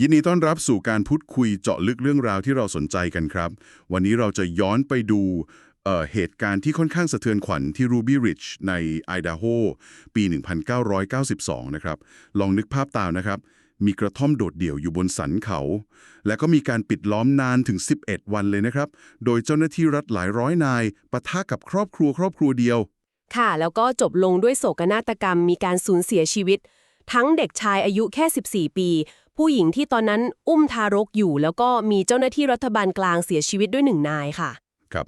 ยินดีต้อนรับสู่การพูดคุยเจาะลึกเรื่องราวที่เราสนใจกันครับ วันนี้เราจะย้อนไปดูเอ่อเหตุการณ์ที่ค่อนข้างสะเทือนขวัญที่ Ruby Ridge ในไอดาโฮปี 1992 นะครับ ลองนึกภาพตามนะครับ มีกระท่อมโดดเดี่ยวอยู่บนสันเขา และก็มีการปิดล้อมนานถึง 11 วันเลยนะครับ โดยเจ้าหน้าที่รัฐหลายร้อยนายปะทะกับครอบครัวครอบครัวเดียว ค่ะ แล้วก็จบลงด้วยโศกนาฏกรรม มีการสูญเสียชีวิต ทั้งเด็กชายอายุแค่ 14 ปี ผู้หญิงที่ตอนนั้นอุ้มทารกอยู่ แล้วก็มีเจ้าหน้าที่รัฐบาลกลางเสียชีวิตด้วยหนึ่งนายค่ะ ครับ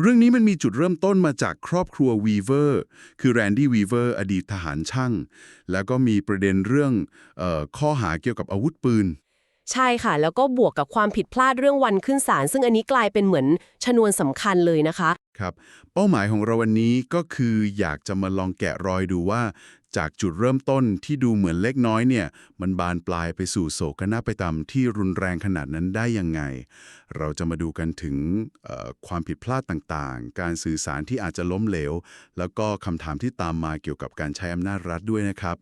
เรื่องนี้มันมีจุดเริ่มต้นมาจากครอบครัววีเวอร์ คือแรนดี้วีเวอร์อดีตทหารช่าง แล้วก็มีประเด็นเรื่องเออข้อหาเกี่ยวกับอาวุธปืน ใช่ค่ะ แล้วก็บวกกับความผิดพลาดเรื่องวันขึ้นศาลซึ่งอันนี้กลายเป็นเหมือนชนวนสำคัญเลยนะคะ ครับ เป้าหมายของเราวันนี้ก็คืออยากจะมาลองแกะรอยดูว่า จากจุดเริ่มต้นที่ดูเหมือนเล็กน้อยเนี่ย มันบานปลายไปสู่โศกนาฏกรรมที่รุนแรงขนาดนั้นได้ยังไง เราจะมาดูกันถึงความผิดพลาดต่างๆ การสื่อสารที่อาจจะล้มเหลว แล้วก็คำถามที่ตามมาเกี่ยวกับการใช้อำนาจรัฐด้วยนะครับ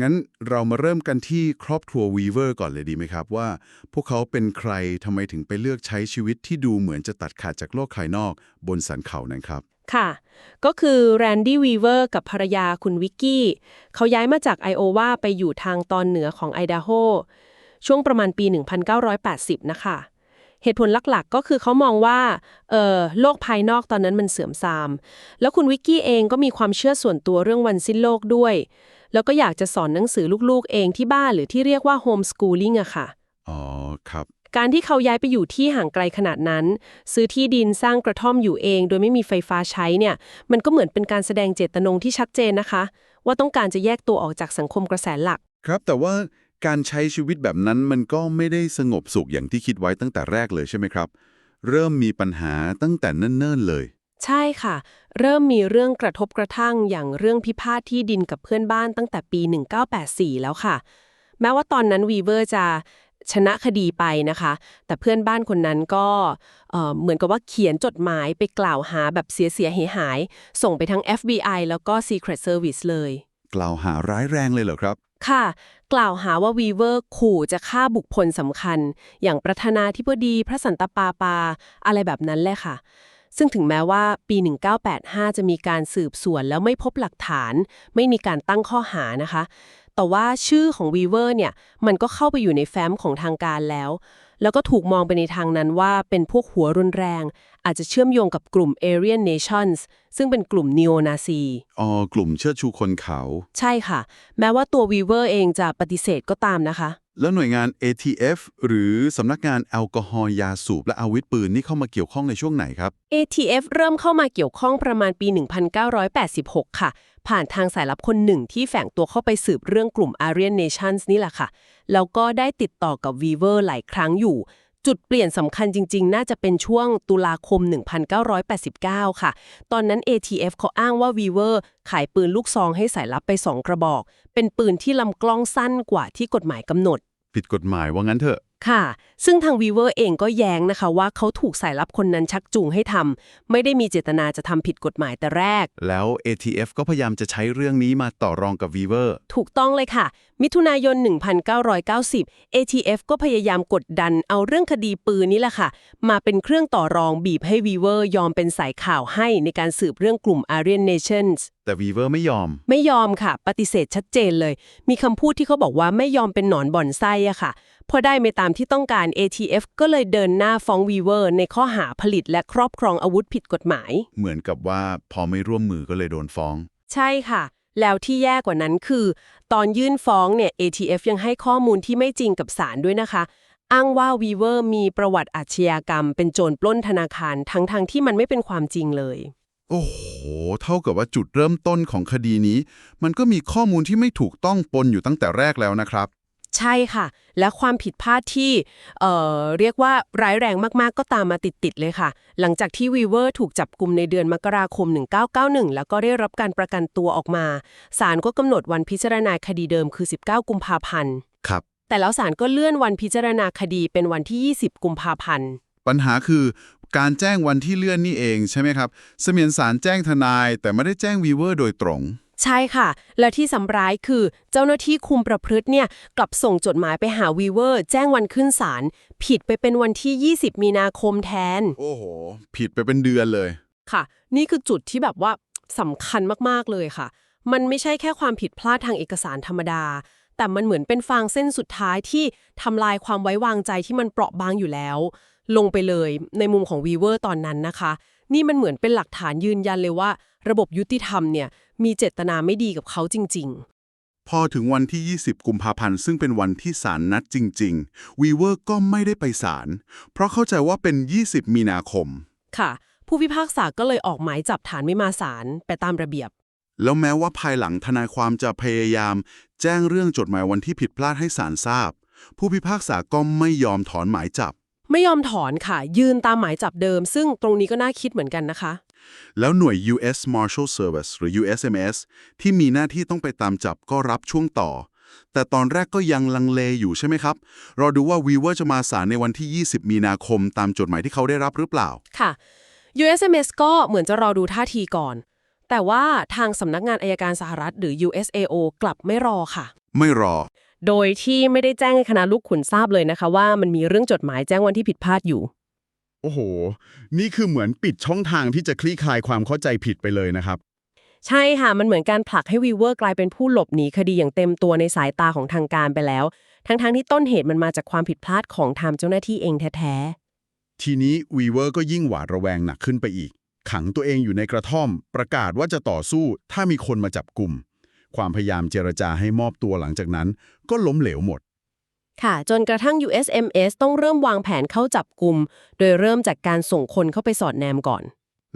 งั้นเรามาเริ่มกันที่ครอบครัววีเวอร์ก่อนเลยดีไหมครับว่า พวกเขาเป็นใครทำไมถึงไปเลือกใช้ชีวิตที่ดูเหมือนจะตัดขาดจากโลกภายนอกบนสันเขานั้นครับ ค่ะ ก็คือแรนดี้วีเวอร์กับภรรยาคุณวิกกี้ เขาย้ายมาจากไอโอวาไปอยู่ทางตอนเหนือของไอดาโฮช่วงประมาณปี 1980 นะคะ เหตุผลหลักๆ ก็คือเขามองว่าเออโลกภายนอกตอนนั้นมันเสื่อมทราม แล้วคุณวิกกี้เองก็มีความเชื่อส่วนตัวเรื่องวันสิ้นโลกด้วย แล้วก็อยากจะสอนหนังสือลูกๆเองที่บ้านหรือที่เรียกว่าโฮมสกูลิ่งอะค่ะ อ๋อ ครับ การที่เขาย้ายไปอยู่ที่ห่างไกลขนาดนั้น ซื้อที่ดินสร้างกระท่อมอยู่เอง โดยไม่มีไฟฟ้าใช้เนี่ย มันก็เหมือนเป็นการแสดงเจตจำนงที่ชัดเจนนะคะ ว่าต้องการจะแยกตัวออกจากสังคมกระแสหลัก ครับ แต่ว่าการใช้ชีวิตแบบนั้นมันก็ไม่ได้สงบสุขอย่างที่คิดไว้ตั้งแต่แรกเลยใช่ไหมครับ เริ่มมีปัญหาตั้งแต่เนิ่นๆเลย ใช่ค่ะ เริ่มมีเรื่องกระทบกระทั่งอย่างเรื่องพิพาทที่ดินกับเพื่อนบ้านตั้งแต่ปี 1984 แล้วค่ะ แม้ว่าตอนนั้นวีเวอร์จะชนะคดีไปนะคะ แต่เพื่อนบ้านคนนั้นก็เอ่อเหมือนกับว่าเขียนจดหมายไปกล่าวหาแบบเสียเสียหายหายๆส่งไปทั้ง FBI แล้วก็ Secret Service เลย กล่าวหาร้ายแรงเลยเหรอครับ ค่ะ กล่าวหาว่าวีเวอร์ขู่จะฆ่าบุคคลสำคัญ อย่างประธานาธิบดีพระสันตะปาปา อะไรแบบนั้นแหละค่ะ ซึ่งถึงแม้ว่าปี 1985 จะมีการสืบสวนแล้วไม่พบหลักฐาน ไม่มีการตั้งข้อหานะคะ แต่ว่าชื่อของวีเวอร์เนี่ย มันก็เข้าไปอยู่ในแฟ้มของทางการแล้ว แล้วก็ถูกมองไปในทางนั้นว่าเป็นพวกหัวรุนแรง อาจจะเชื่อมโยงกับกลุ่ม Aryan Nations ซึ่งเป็นกลุ่ม Neo Nazi อ๋อ กลุ่มเชิดชูคนเขาใช่ค่ะ แม้ว่าตัววีเวอร์เองจะปฏิเสธก็ตามนะคะ แล้วหน่วยงาน ATF หรือสำนักงานแอลกอฮอล์ยาสูบและอาวุธปืนนี่เข้ามาเกี่ยวข้องในช่วงไหนครับ ATF เริ่มเข้ามาเกี่ยวข้องประมาณปี 1986 ค่ะ ผ่านทางสายลับคนหนึ่งที่แฝงตัวเข้าไปสืบเรื่องกลุ่ม Aryan Nations นี่แหละค่ะ แล้วก็ได้ติดต่อกับ Weaver หลายครั้งอยู่ จุดเปลี่ยนสำคัญจริง ๆ น่าจะเป็นช่วงตุลาคม 1989 ค่ะ ตอนนั้น ATF เขาอ้างว่า Weaver ขายปืนลูกซองให้สายลับไป2กระบอก เป็นปืนที่ลำกล้องสั้นกว่าที่กฎหมายกำหนด ผิดกฎหมายว่างั้นเถอะ ค่ะ ซึ่งทาง Weaver เองก็แย้งนะคะว่าเขาถูกสายลับคนนั้นชักจูงให้ทำ ไม่ได้มีเจตนาจะทำผิดกฎหมายแต่แรก แล้ว ATF ก็พยายามจะใช้เรื่องนี้มาต่อรองกับ Weaver ถูกต้องเลยค่ะ มิถุนายน 1990 ATF ก็พยายามกดดันเอาเรื่องคดีปืนนี่แหละค่ะ มาเป็นเครื่องต่อรองบีบให้ Weaver ยอมเป็นสายข่าวให้ในการสืบเรื่องกลุ่ม Aryan Nations แต่ Weaver ไม่ยอม ไม่ยอมค่ะ ปฏิเสธชัดเจนเลย มีคำพูดที่เขาบอกว่าไม่ยอมเป็นหนอนบ่อนไส้อะค่ะ พอได้ไม่ตามที่ต้องการ ATF ก็เลยเดินหน้าฟ้อง Weaver ในข้อหาผลิตและครอบครองอาวุธผิดกฎหมาย เหมือนกับว่าพอไม่ร่วมมือก็เลยโดนฟ้อง ใช่ค่ะ แล้วที่แย่กว่านั้นคือ ตอนยื่นฟ้องเนี่ย ATF ยังให้ข้อมูลที่ไม่จริงกับศาลด้วยนะคะ อ้างว่า Weaver มีประวัติอาชญากรรม เป็นโจรปล้นธนาคารทั้งๆทที่มันไม่เป็นความจริงเลย โอ้โห เท่ากับว่าจุดเริ่มต้นของคดีนี้ มันก็มีข้อมูลที่ไม่ถูกต้องปนอยู่ตั้งแต่แรกแล้วนะครับ ใช่ค่ะ และความผิดพลาดที่เอ่อเรียกว่าร้ายแรงมากๆ ก็ตามมาติด ๆ เลยค่ะ หลังจากที่วีเวอร์ถูกจับกลุ่มในเดือนมกราคม 1991 แล้วก็ได้รับการประกันตัวออกมา ศาลก็กำหนดวันพิจารณาคดีเดิมคือ 19 กุมภาพันธ์ ครับ แต่แล้วศาลก็เลื่อนวันพิจารณาคดีเป็นวันที่ 20 กุมภาพันธ์ ปัญหาคือการแจ้งวันที่เลื่อนนี่เองใช่ไหมครับ เสมียนสารแจ้งทนาย แต่ไม่ได้แจ้ง Weaver โดยตรง ใช่ค่ะ และที่สำร้ายคือเจ้าหน้าที่คุมประพฤติเนี่ยกลับส่งจดหมายไปหาวีเวอร์ แจ้งวันขึ้นศาลผิดไปเป็นวันที่ 20 มีนาคมแทน โอ้โห ผิดไปเป็นเดือนเลย ค่ะ นี่คือจุดที่แบบว่าสำคัญมากๆเลยค่ะ มันไม่ใช่แค่ความผิดพลาดทางเอกสารธรรมดา แต่มันเหมือนเป็นฟางเส้นสุดท้ายที่ทำลายความไว้วางใจที่มันเปราะบางอยู่แล้ว ลงไปเลยในมุมของวีเวอร์ตอนนั้นนะคะ นี่มันเหมือนเป็นหลักฐานยืนยันเลยว่า ระบบยุติธรรมเนี่ย มีเจตนาไม่ดีกับเขาจริง ๆพอถึงวันที่ 20 กุมภาพันธ์ ซึ่งเป็นวันที่ศาลนัดจริง ๆ วีเวอร์ก็ไม่ได้ไปศาล เพราะเข้าใจว่าเป็น 20 มีนาคม ค่ะ ผู้พิพากษาก็เลยออกหมายจับฐานไม่มาศาลไปตามระเบียบ แล้วแม้ว่าภายหลังทนายความจะพยายาม แจ้งเรื่องจดหมายวันที่ผิดพลาดให้ศาลทราบ ผู้พิพากษาก็ไม่ยอมถอนหมายจับ ไม่ยอมถอนค่ะ ยืนตามหมายจับเดิม ซึ่งตรงนี้ก็น่าคิดเหมือนกันนะคะ แล้วหน่วย U.S. Marshal Service หรือ USMS ที่มีหน้าที่ต้องไปตามจับก็รับช่วงต่อ แต่ตอนแรกก็ยังลังเลอยู่ใช่ไหมครับ รอดูว่าวีเวอร์จะมาศาลในวันที่ 20 มีนาคมตามจดหมายที่เขาได้รับหรือเปล่า ค่ะ USMS ก็เหมือนจะรอดูท่าทีก่อน แต่ว่าทางสำนักงานอายการสหรัฐหรือ USAO กลับไม่รอค่ะ ไม่รอ โดยที่ไม่ได้แจ้งให้คณะลูกขุนทราบเลยนะคะ ว่ามันมีเรื่องจดหมายแจ้งวันที่ผิดพลาดอยู่ โอ้โห นี่คือเหมือนปิดช่องทางที่จะคลี่คลายความเข้าใจผิดไปเลยนะครับ ใช่ค่ะ มันเหมือนการผลักให้วีเวอร์กลายเป็นผู้หลบหนีคดีอย่างเต็มตัวในสายตาของทางการไปแล้ว ทั้งๆที่ต้นเหตุมันมาจากความผิดพลาดของทางเจ้าหน้าที่เองแท้ทีนี้วีเวอร์ก็ยิ่งหวาดระแวงหนักขึ้นไปอีก ขังตัวเองอยู่ในกระท่อม ประกาศว่าจะต่อสู้ ถ้ามีคนมาจับกลุ่ม ความพยายามเจรจาให้มอบตัวหลังจากนั้น ก็ล้มเหลวหมดๆ ค่ะ จนกระทั่ง USMS ต้องเริ่มวางแผนเข้าจับกลุ่ม โดยเริ่มจากการส่งคนเข้าไปสอดแนมก่อน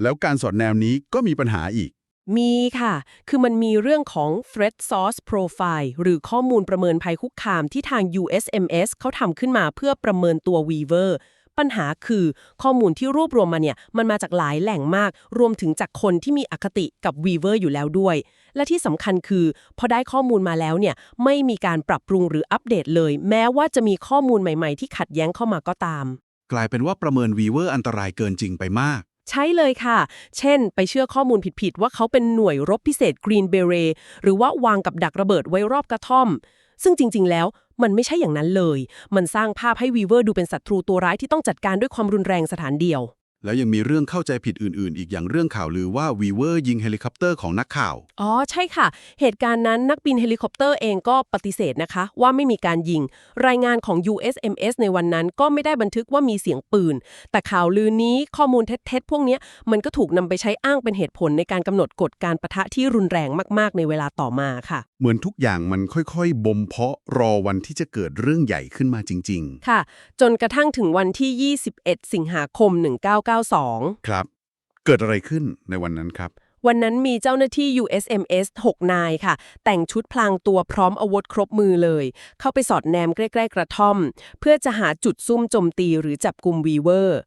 แล้วการสอดแนมนี้ก็มีปัญหาอีก มีค่ะ คือมันมีเรื่องของ threat source profile หรือข้อมูลประเมินภัยคุกคามที่ทาง USMS เขาทำขึ้นมาเพื่อประเมินตัว Weaver ปัญหาคือข้อมูลที่รวบรวมมาเนี่ยมันมาจากหลายแหล่งมาก รวมถึงจากคนที่มีอคติกับ Weaver อยู่แล้วด้วย และที่สำคัญคือ พอได้ข้อมูลมาแล้วเนี่ยไม่มีการปรับปรุงหรืออัปเดตเลย แม้ว่าจะมีข้อมูลใหม่ๆ ที่ขัดแย้งเข้ามาก็ตาม กลายเป็นว่าประเมินวีเวอร์อันตรายเกินจริงไปมากใช่เลยค่ะ เช่น ไปเชื่อข้อมูลผิดๆ ว่าเขาเป็นหน่วยรบพิเศษ Green Beret หรือว่าวางกับดักระเบิดไว้รอบกระท่อม ซึ่งจริง ๆ แล้วมันไม่ใช่อย่างนั้นเลย มันสร้างภาพให้วีเวอร์ดูเป็นศัตรูตัวร้ายที่ต้องจัดการด้วยความรุนแรงสถานเดียว แล้วยังมีเรื่องเข้าใจผิดอื่น ๆ อีกอย่างเรื่องข่าวลือว่าวีเวอร์ยิงเฮลิคอปเตอร์ของนักข่าว อ๋อ ใช่ค่ะ เหตุการณ์นั้นนักบินเฮลิคอปเตอร์เองก็ปฏิเสธนะคะ ว่าไม่มีการยิง รายงานของ USMS ในวันนั้นก็ไม่ได้บันทึกว่ามีเสียงปืน แต่ข่าวลือนี้ข้อมูลเท็จๆพวกนี้มันก็ถูกนำไปใช้อ้างเป็นเหตุผลในการกำหนดกฎการประทะที่รุนแรงมาก ๆ ในเวลาต่อมาค่ะ เหมือนทุกอย่างมันค่อย ๆ บ่มเพาะรอวันที่จะเกิดเรื่องใหญ่ขึ้นมาจริง ๆ ค่ะ จนกระทั่งถึงวันที่ 21 สิงหาคม 19 2592 ครับ เกิดอะไรขึ้นในวันนั้นครับ วันนั้นมีเจ้าหน้าที่ USMS 6 นายค่ะ แต่งชุดพลางตัวพร้อมอาวุธครบมือเลย เข้าไปสอดแนมใกล้ๆกระท่อม เพื่อจะหาจุดซุ่มโจมตีหรือจับกลุ่มวีเวอร์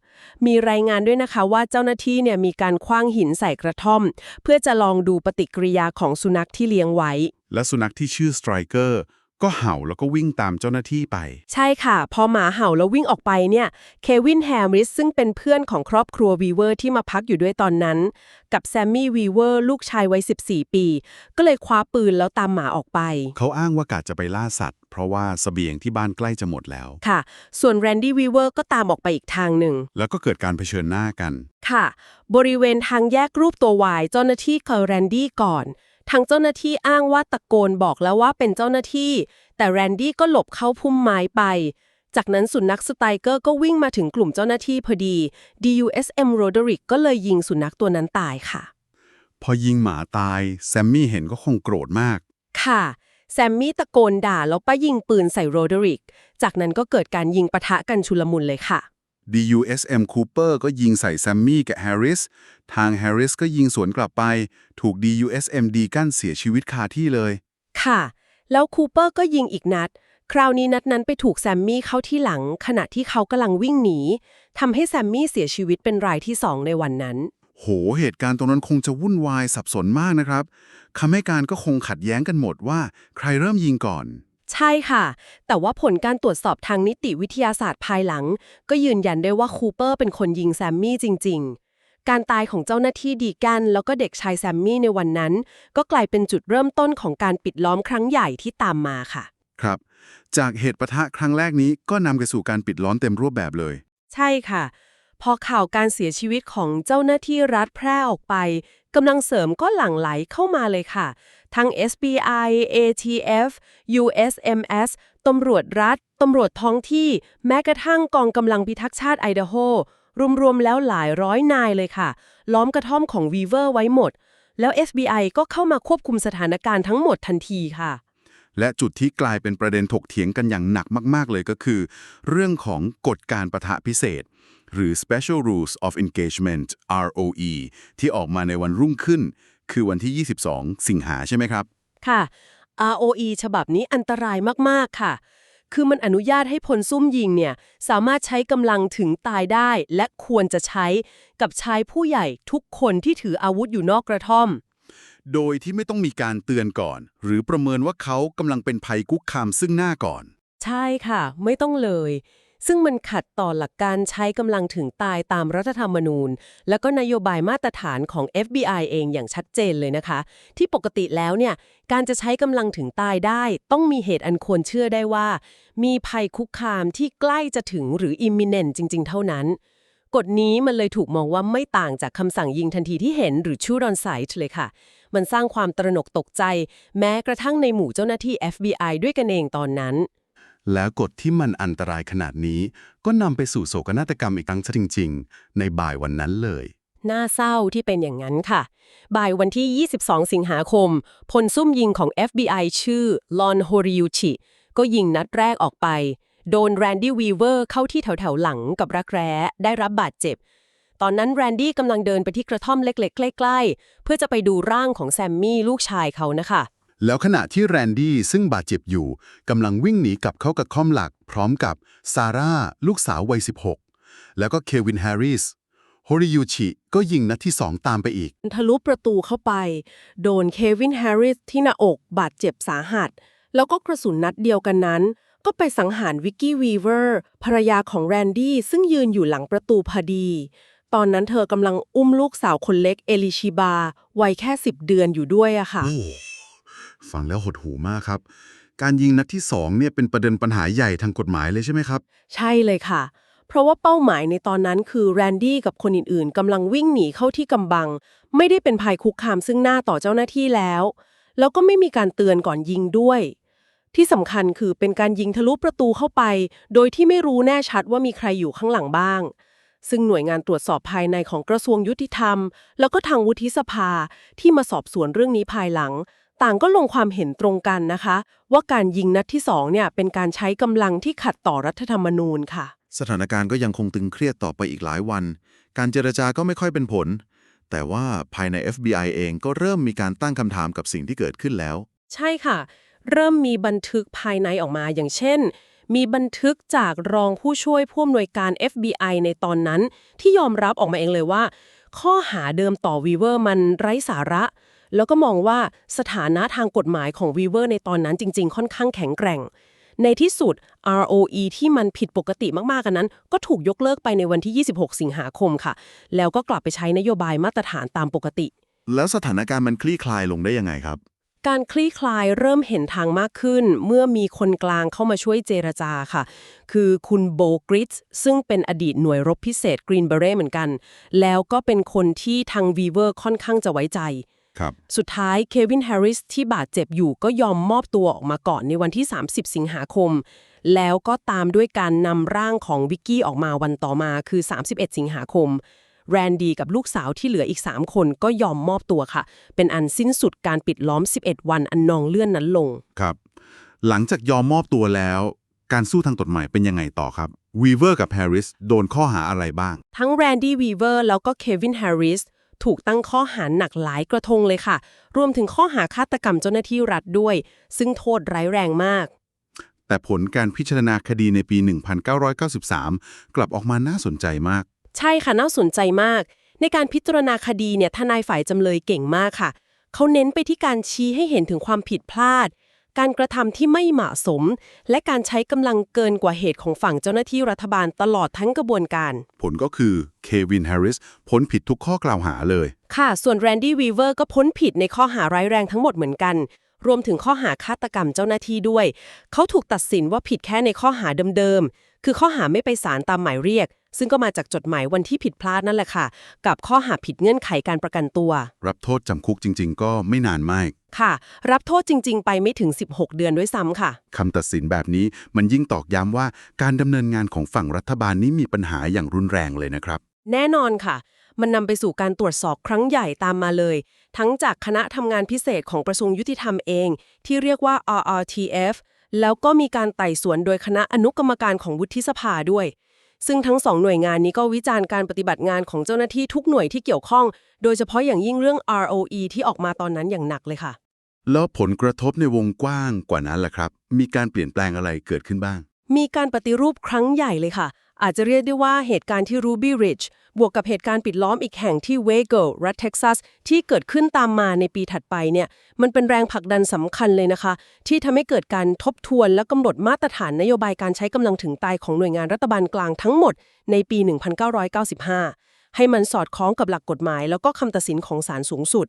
มีรายงานด้วยนะคะว่าเจ้าหน้าที่เนี่ยมีการคว้างหินใส่กระท่อม เพื่อจะลองดูปฏิกิริยาของสุนัขที่เลี้ยงไว้ และสุนัขที่ชื่อสไตรเกอร์ ก็เห่าแล้วก็วิ่งตามเจ้าหน้าที่ไป ใช่ค่ะ พอหมาเห่าแล้ววิ่งออกไปเนี่ยเควินแฮมริสซึ่งเป็นเพื่อนของครอบครัววีเวอร์ที่มาพักอยู่ด้วยตอนนั้น กับแซมมี่วีเวอร์ลูกชายวัย 14 ปี ก็เลยคว้าปืนแล้วตามหมาออกไป เขาอ้างว่ากะจะไปล่าสัตว์ เพราะว่าเสบียงที่บ้านใกล้จะหมดแล้ว ค่ะ ส่วนแรนดี้วีเวอร์ก็ตามออกไปอีกทางหนึ่ง แล้วก็เกิดการเผชิญหน้ากัน ค่ะ บริเวณทางแยกรูปตัววายเจ้าหน้าที่เคอแรนดี้ก่อน ทางเจ้าหน้าที่อ้างว่าตะโกนบอกแล้วว่าเป็นเจ้าหน้าที่ แต่แรนดี้ก็หลบเข้าพุ่มไม้ไป จากนั้นสุนัขสไตรเกอร์ก็วิ่งมาถึงกลุ่มเจ้าหน้าที่พอดี DUSM Roderick ก็เลยยิงสุนัขตัวนั้นตายค่ะ พอยิงหมาตาย แซมมี่เห็นก็คงโกรธมาก ค่ะ แซมมี่ตะโกนด่าแล้วป้ายิงปืนใส่โรเดริก จากนั้นก็เกิดการยิงปะทะกันชุลมุนเลยค่ะ DUSM Cooper ก็ยิงใส่แซมมี่กับแฮร์ริส ทางแฮร์ริสก็ยิงสวนกลับไป ถูก DUSM ดีกั้นเสียชีวิตคาที่เลย ค่ะ แล้วคูเปอร์ก็ยิงอีกนัด คราวนี้นัดนั้นไปถูกแซมมี่เข้าที่หลัง ขณะที่เขากำลังวิ่งหนีทำให้แซมมี่เสียชีวิตเป็นรายที่สองในวันนั้น โห เหตุการณ์ตรงนั้นคงจะวุ่นวายสับสนมากนะครับคำให้การก็คงขัดแย้งกันหมดว่า ใครเริ่มยิงก่อน ใช่ค่ะ แต่ว่าผลการตรวจสอบทางนิติวิทยาศาสตร์ภายหลัง ก็ยืนยันได้ว่าคูเปอร์เป็นคนยิงแซมมี่จริง ๆ การตายของเจ้าหน้าที่ดีแกัน แล้วก็เด็กชายแซมมี่ในวันนั้น ก็กลายเป็นจุดเริ่มต้นของการปิดล้อมครั้งใหญ่ที่ตามมาค่ะ ครับ จากเหตุปะทะครั้งแรกนี้ก็นำไปสู่การปิดล้อมเต็มรูปแบบเลย ใช่ค่ะ พอข่าวการเสียชีวิตของเจ้าหน้าที่รัฐแพร่ออกไปกำลังเสริมก็หลั่งไหลเข้ามาเลยค่ะ ทั้ง SBI ATF USMS ตำรวจรัฐ ตำรวจท้องที่ แม้กระทั่งกองกำลังพิทักษ์ชาติไอดาโฮ รวมๆ แล้วหลายร้อยนายเลยค่ะ ล้อมกระท่อมของวีเวอร์ไว้หมด แล้ว FBI ก็เข้ามาควบคุมสถานการณ์ทั้งหมดทันทีค่ะ และจุดที่กลายเป็นประเด็นถกเถียงกันอย่างหนักมาก ๆ เลยก็คือ เรื่องของกฎการประทะพิเศษ หรือ Special Rules of Engagement ROE ที่ออกมาในวันรุ่งขึ้น คือวันที่ 22 สิงหาใช่ไหมครับ ค่ะ ROE ฉบับนี้อันตรายมาก ๆ ค่ะ คือมันอนุญาตให้พลซุ่มยิงเนี่ย สามารถใช้กำลังถึงตายได้ และควรจะใช้กับชายผู้ใหญ่ทุกคนที่ถืออาวุธอยู่นอกกระท่อม โดยที่ไม่ต้องมีการเตือนก่อน หรือประเมินว่าเขากำลังเป็นภัยคุกคามซึ่งหน้าก่อน ใช่ค่ะ ไม่ต้องเลย ซึ่งมันขัดต่อหลักการใช้กำลังถึงตายตามรัฐธรรมนูญ และก็นโยบายมาตรฐานของ FBI เองอย่างชัดเจนเลยนะคะ ที่ปกติแล้วเนี่ยการจะใช้กำลังถึงตายได้ ต้องมีเหตุอันควรเชื่อได้ว่า มีภัยคุกคามที่ใกล้จะถึงหรือ imminent จริง ๆ เท่านั้นกฎนี้มันเลยถูกมองว่าไม่ต่างจากคำสั่งยิงทันทีที่เห็นหรือ shoot on sight เลยค่ะ มันสร้างความตระหนกตกใจ แม้กระทั่งในหมู่เจ้าหน้าที่ FBI ด้วยกันเองตอนนั้น แล้วกฎที่มันอันตรายขนาดนี้ ก็นำไปสู่โศกนาฏกรรมอีกครั้งซะจริง ๆ ในบ่ายวันนั้นเลยน่าเศร้าที่เป็นอย่างนั้นค่ะ บ่ายวันที่ 22 สิงหาคม พลซุ่มยิงของ FBI ชื่อลอนโฮริยูชิก็ยิงนัดแรกออกไป โดนแรนดี้วีเวอร์เข้าที่แถวๆหลังกับรักแร้ ได้รับบาดเจ็บ ตอนนั้นแรนดี้กำลังเดินไปที่กระท่อมเล็กๆ ใกล้ ๆ เพื่อจะไปดูร่างของแซมมี่ลูกชายเขานะคะ แล้วขณะที่แรนดี้ซึ่งบาดเจ็บอยู่กำลังวิ่งหนีกลับเข้ากับคอมหลัก พร้อมกับซาร่าลูกสาววัย 16 แล้วก็เควินแฮร์ริสโฮริยูชิก็ยิงนัดที่2ตามไปอีก ทะลุประตูเข้าไป โดนเควินแฮร์ริสที่หน้าอกบาดเจ็บสาหัส แล้วก็กระสุนนัดเดียวกันนั้น ก็ไปสังหารวิกกี้วีเวอร์ภรรยาของแรนดี้ซึ่งยืนอยู่หลังประตูพอดี ตอนนั้นเธอกำลังอุ้มลูกสาวคนเล็กเอลิชิบาวัยแค่10เดือนอยู่ด้วยอะค่ะโอ้ ฟังแล้วหดหูมากครับ การยิงนัดที่2เนี่ยเป็นประเด็นปัญหาใหญ่ทางกฎหมายเลยใช่ไหมครับ ใช่เลยค่ะ เพราะว่าเป้าหมายในตอนนั้นคือแรนดี้กับคนอื่นๆกำลังวิ่งหนีเข้าที่กำบัง ไม่ได้เป็นภัยคุกคามซึ่งหน้าต่อเจ้าหน้าที่แล้ว แล้วก็ไม่มีการเตือนก่อนยิงด้วย ที่สำคัญคือเป็นการยิงทะลุประตูเข้าไป โดยที่ไม่รู้แน่ชัดว่ามีใครอยู่ข้างหลังบ้างซึ่งหน่วยงานตรวจสอบภายในของกระทรวงยุติธรรม แล้วก็ทางวุฒิสภาที่มาสอบสวนเรื่องนี้ภายหลัง ต่างก็ลงความเห็นตรงกันนะคะ ว่าการยิงนัดที่สองเนี่ยเป็นการใช้กำลังที่ขัดต่อรัฐธรรมนูญค่ะ สถานการณ์ก็ยังคงตึงเครียดต่อไปอีกหลายวัน การเจรจาก็ไม่ค่อยเป็นผล แต่ว่าภายใน FBI เองก็เริ่มมีการตั้งคำถามกับสิ่งที่เกิดขึ้นแล้ว ใช่ค่ะ เริ่มมีบันทึกภายในออกมาอย่างเช่น มีบันทึกจากรองผู้ช่วยผู้อำนวยการ FBI ในตอนนั้น ที่ยอมรับออกมาเองเลยว่า ข้อหาเดิมต่อวีเวอร์มันไร้สาระ แล้วก็มองว่าสถานะทางกฎหมายของวีเวอร์ในตอนนั้นจริง ๆ ค่อนข้างแข็งแกร่ง ในที่สุด ROE ที่มันผิดปกติมากๆกันนั้น ก็ถูกยกเลิกไปในวันที่ 26 สิงหาคมค่ะ แล้วก็กลับไปใช้นโยบายมาตรฐานตามปกติ แล้วสถานการณ์มันคลี่คลายลงได้ยังไงครับ การคลี่คลายเริ่มเห็นทางมากขึ้น เมื่อมีคนกลางเข้ามาช่วยเจรจาค่ะ คือคุณโบกริตซึ่งเป็นอดีตหน่วยรบพิเศษกรีนเบเรเหมือนกัน แล้วก็เป็นคนที่ทางวีเวอร์ค่อนข้างจะไว้ใจ ครับ สุดท้ายเควินแฮร์ริสที่บาดเจ็บอยู่ก็ยอมมอบตัวออกมาก่อนในวันที่ 30 สิงหาคม แล้วก็ตามด้วยการนำร่างของวิกกี้ออกมาวันต่อมาคือ 31 สิงหาคม แรนดีกับลูกสาวที่เหลืออีก 3 คนก็ยอมมอบตัวค่ะ เป็นอันสิ้นสุดการปิดล้อม 11 วันอันนองเลื่อนนั้นลง ครับ หลังจากยอมมอบตัวแล้ว การสู้ทางกฎหมายเป็นยังไงต่อครับวีเวอร์กับแฮร์ริสโดนข้อหาอะไรบ้าง ทั้งแรนดี้วีเวอร์แล้วก็เควินแฮร์ริส ถูกตั้งข้อหาหนักหลายกระทงเลยค่ะ รวมถึงข้อหาฆาตกรรมเจ้าหน้าที่รัฐด้วย ซึ่งโทษร้ายแรงมาก แต่ผลการพิจารณาคดีในปี 1993 กลับออกมาน่าสนใจมาก ใช่ค่ะน่าสนใจมาก ในการพิจารณาคดีเนี่ยทนายฝ่ายจำเลยเก่งมากค่ะ เขาเน้นไปที่การชี้ให้เห็นถึงความผิดพลาด การกระทำที่ไม่เหมาะสม และการใช้กำลังเกินกว่าเหตุของฝั่งเจ้าหน้าที่รัฐบาลตลอดทั้งกระบวนการ ผลก็คือเควินแฮร์ริสพ้นผิดทุกข้อกล่าวหาเลย ค่ะ ส่วนแรนดี้วีเวอร์ก็พ้นผิดในข้อหาร้ายแรงทั้งหมดเหมือนกัน รวมถึงข้อหาฆาตกรรมเจ้าหน้าที่ด้วย เขาถูกตัดสินว่าผิดแค่ในข้อหาเดิมๆคือข้อหาไม่ไปศาลตามหมายเรียก ซึ่งก็มาจากจดหมายวันที่ผิดพลาดนั่นแหละค่ะ กับข้อหาผิดเงื่อนไขการประกันตัว รับโทษจำคุกจริง ๆ ก็ไม่นานมากค่ะ รับโทษจริง ๆ ไปไม่ถึง 16 เดือนด้วยซ้ำค่ะคำตัดสินแบบนี้มันยิ่งตอกย้ำว่าการดำเนินงานของฝั่งรัฐบาลนี้มีปัญหาอย่างรุนแรงเลยนะครับ แน่นอนค่ะ มันนำไปสู่การตรวจสอบครั้งใหญ่ตามมาเลย ทั้งจากคณะทำงานพิเศษของกระทรวงยุติธรรมเอง ที่เรียกว่า RRTF แล้วก็มีการไต่สวนโดยคณะอนุกรรมการของวุฒิสภาด้วย ซึ่งทั้งสองหน่วยงานนี้ก็วิจารณ์การปฏิบัติงานของเจ้าหน้าที่ทุกหน่วยที่เกี่ยวข้อง โดยเฉพาะอย่างยิ่งเรื่อง ROE ที่ออกมาตอนนั้นอย่างหนักเลยค่ะ แล้วผลกระทบในวงกว้างกว่านั้นล่ะครับ มีการเปลี่ยนแปลงอะไรเกิดขึ้นบ้าง มีการปฏิรูปครั้งใหญ่เลยค่ะ อาจจะเรียกได้ว่าเหตุการณ์ที่ Ruby Ridge บวกกับเหตุการณ์ปิดล้อมอีกแห่งที่ Waco รัฐเท็กซัส ที่เกิดขึ้นตามมาในปีถัดไปเนี่ยมันเป็นแรงผลักดันสำคัญเลยนะคะ ที่ทำให้เกิดการทบทวนและกำหนดมาตรฐานนโยบายการใช้กำลังถึงตายของหน่วยงานรัฐบาลกลางทั้งหมดในปี 1995 ให้มันสอดคล้องกับหลักกฎหมาย แล้วก็คำตัดสินของศาลสูงสุด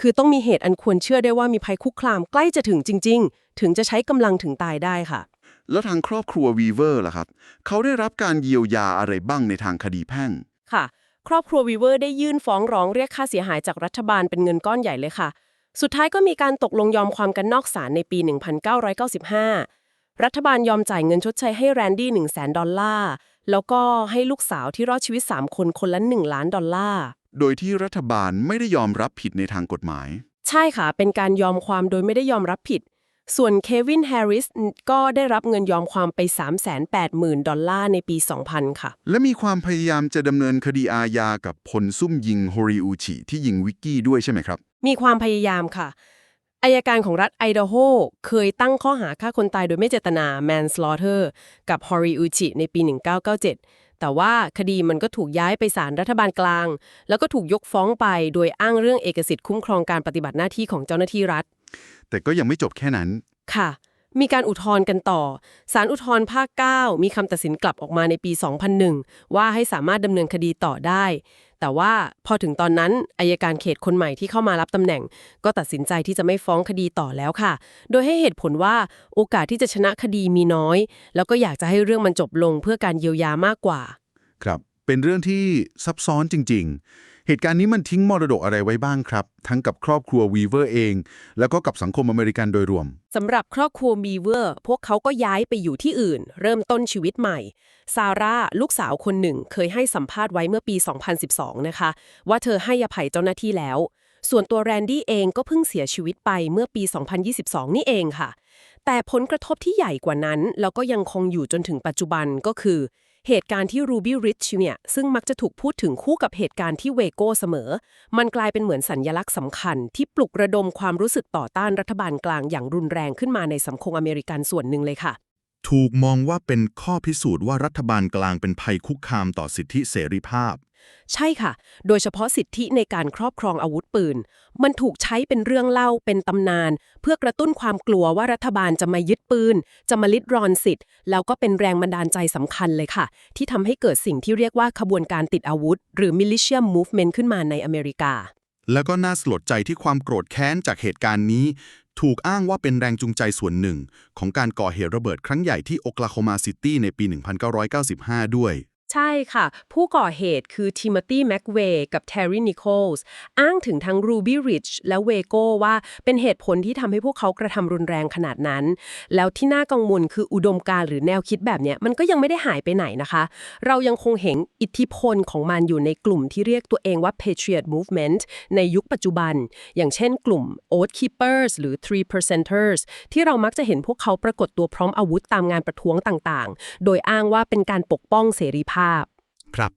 คือต้องมีเหตุอันควรเชื่อได้ว่ามีภัยคุกคามใกล้จะถึงจริง ๆ ถึงจะใช้กำลังถึงตายได้ค่ะ แล้วทางครอบครัววีเวอร์ล่ะครับ เขาได้รับการเยียวยาอะไรบ้างในทางคดีแพ่ง ค่ะ ครอบครัววีเวอร์ได้ยื่นฟ้องร้องเรียกค่าเสียหายจากรัฐบาลเป็นเงินก้อนใหญ่เลยค่ะ สุดท้ายก็มีการตกลงยอมความกันนอกศาลในปี 1995 รัฐบาลยอมจ่ายเงินชดเชยให้แรนดี้1 0 0 0 0 0ดอลลาร์ แล้วก็ให้ลูกสาวที่รอดชีวิต 3 คนคนละ 1 ล้านดอลลาร์ โดยที่รัฐบาลไม่ได้ยอมรับผิดในทางกฎหมาย ใช่ค่ะ เป็นการยอมความโดยไม่ได้ยอมรับผิด ส่วนเควินแฮร์ริสก็ได้รับเงินยอมความไป 380,000 ดอลลาร์ในปี 2000 ค่ะ และมีความพยายามจะดำเนินคดีอาญากับพลซุ่มยิงโฮริอูชิที่ยิงวิกกี้ด้วยใช่ไหมครับ มีความพยายามค่ะอายการของรัฐไอดาโฮเคยตั้งข้อหาฆ่าคนตายโดยไม่เจตนา manslaughter กับฮอริอูชิในปี 1997 แต่ว่าคดีมันก็ถูกย้ายไปศาลรัฐบาลกลาง แล้วก็ถูกยกฟ้องไปโดยอ้างเรื่องเอกสิทธิ์คุ้มครองการปฏิบัติหน้าที่ของเจ้าหน้าที่รัฐ แต่ก็ยังไม่จบแค่นั้น ค่ะ มีการอุทธรณ์กันต่อศาลอุทธรณ์ภาค 9 มีคำตัดสินกลับออกมาในปี 2001 ว่าให้สามารถดำเนินคดีต่อได้ แต่ว่าพอถึงตอนนั้นอายการเขตคนใหม่ที่เข้ามารับตำแหน่ง ก็ตัดสินใจที่จะไม่ฟ้องคดีต่อแล้วค่ะ โดยให้เหตุผลว่าโอกาสที่จะชนะคดีมีน้อย แล้วก็อยากจะให้เรื่องมันจบลงเพื่อการเยียวยามากกว่า ครับ เป็นเรื่องที่ซับซ้อนจริง ๆ เหตุการณ์นี้มันทิ้งมรดกอะไรไว้บ้างครับ ทั้งกับครอบครัววีเวอร์เอง แล้วก็กับสังคมอเมริกันโดยรวมสำหรับครอบครัวมีเวอร์ พวกเขาก็ย้ายไปอยู่ที่อื่น เริ่มต้นชีวิตใหม่ ซาร่า ลูกสาวคนหนึ่ง เคยให้สัมภาษณ์ไว้เมื่อปี 2012 นะคะ ว่าเธอให้อภัยเจ้าหน้าที่แล้ว ส่วนตัวแรนดี้เองก็เพิ่งเสียชีวิตไปเมื่อปี 2022 นี่เองค่ะ แต่ผลกระทบที่ใหญ่กว่านั้น แล้วก็ยังคงอยู่จนถึงปัจจุบันก็คือ เหตุการณ์ที่รูบี้ริชเนี่ยซึ่งมักจะถูกพูดถึงคู่กับเหตุการณ์ที่เวโก้เสมอ มันกลายเป็นเหมือนสัญญลักษณ์สำคัญ ที่ปลุกระดมความรู้สึกต่อต้านรัฐบาลกลางอย่างรุนแรงขึ้นมาในสังคมอเมริกันส่วนหนึ่งเลยค่ะ ถูกมองว่าเป็นข้อพิสูจน์ว่ารัฐบาลกลางเป็นภัยคุกคามต่อสิทธิเสรีภาพ ใช่ค่ะ โดยเฉพาะสิทธิในการครอบครองอาวุธปืน มันถูกใช้เป็นเรื่องเล่าเป็นตำนาน เพื่อกระตุ้นความกลัวว่ารัฐบาลจะมายึดปืน จะมาลิดรอนสิทธิ์ แล้วก็เป็นแรงบันดาลใจสำคัญเลยค่ะ ที่ทำให้เกิดสิ่งที่เรียกว่าขบวนการติดอาวุธ หรือ militia movement ขึ้นมาในอเมริกา แล้วก็น่าสลดใจที่ความโกรธแค้นจากเหตุการณ์นี้ ถูกอ้างว่าเป็นแรงจูงใจส่วนหนึ่ง ของการก่อเหตุระเบิดครั้งใหญ่ที่โอคลาโฮมาซิตี้ในปี 1995 ด้วย ใช่ค่ะ ผู้ก่อเหตุคือทิม t ธีแม็กเวย์กับ Terry Nichols อ้างถึงทั้ง Ruby Ridge และ Waco ว่าเป็นเหตุผลที่ทำให้พวกเขากระทำรุนแรงขนาดนั้น แล้วที่น่ากังวลคืออุดมการหรือแนวคิดแบบเนี้ยมันก็ยังไม่ได้หายไปไหนนะคะ เรายังคงเห็นอิทธิพลของมันอยู่ในกลุ่มที่เรียกตัวเองว่า Patriot Movement ในยุคปัจจุบัน อย่างเช่นกลุ่ม Oath Keepers หรือ Three Percenters ที่เรามักจะเห็นพวกเขาปรากฏตัวพร้อมอาวุธตามงานประท้วงต่างๆ โดยอ้างว่าเป็นการปกป้องเสรีภาพครับ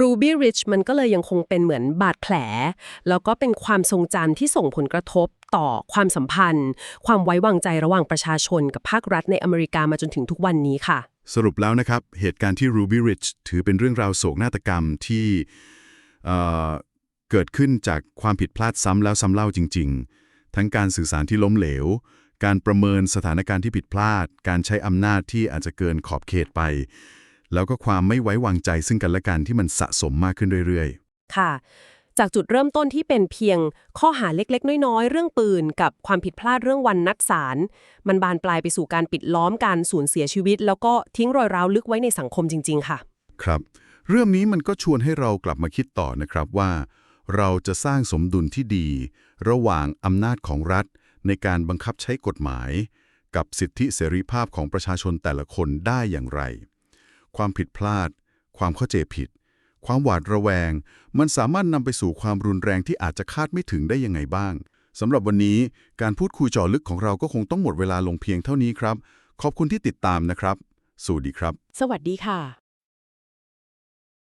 Ruby Ridge มันก็เลยยังคงเป็นเหมือนบาดแผล แล้วก็เป็นความทรงจำที่ส่งผลกระทบต่อความสัมพันธ์ ความไว้วางใจระหว่างประชาชนกับภาครัฐในอเมริกามาจนถึงทุกวันนี้ค่ะ สรุปแล้วนะครับ เหตุการณ์ที่ Ruby Ridge ถือเป็นเรื่องราวโศกนาฏกรรมที่เอ่อเกิดขึ้นจากความผิดพลาดซ้ำแล้วซ้ำเล่าจริง ๆ ทั้งการสื่อสารที่ล้มเหลว การประเมินสถานการณ์ที่ผิดพลาด การใช้อำนาจที่อาจจะเกินขอบเขตไป แล้วก็ความไม่ไว้วางใจซึ่งกันและกันที่มันสะสมมากขึ้นเรื่อยๆ ค่ะ จากจุดเริ่มต้นที่เป็นเพียงข้อหาเล็กๆ น้อยๆ เรื่องปืน กับความผิดพลาดเรื่องวันนัดศาลมันบานปลายไปสู่การปิดล้อมการสูญเสียชีวิต แล้วก็ทิ้งรอยร้าวลึกไว้ในสังคมจริง ๆ ค่ะ ครับ เรื่องนี้มันก็ชวนให้เรากลับมาคิดต่อนะครับว่า เราจะสร้างสมดุลที่ดี ระหว่างอำนาจของรัฐ ในการบังคับใช้กฎหมาย กับสิทธิเสรีภาพของประชาชนแต่ละคนได้อย่างไร ความผิดพลาด ความเข้าใจผิด ความหวาดระแวง มันสามารถนำไปสู่ความรุนแรงที่อาจจะคาดไม่ถึงได้ยังไงบ้างสำหรับวันนี้การพูดคุยเจอลึกของเราก็คงต้องหมดเวลาลงเพียงเท่านี้ครับ ขอบคุณที่ติดตามนะครับ สวัสดีครับ สวัสดีค่ะ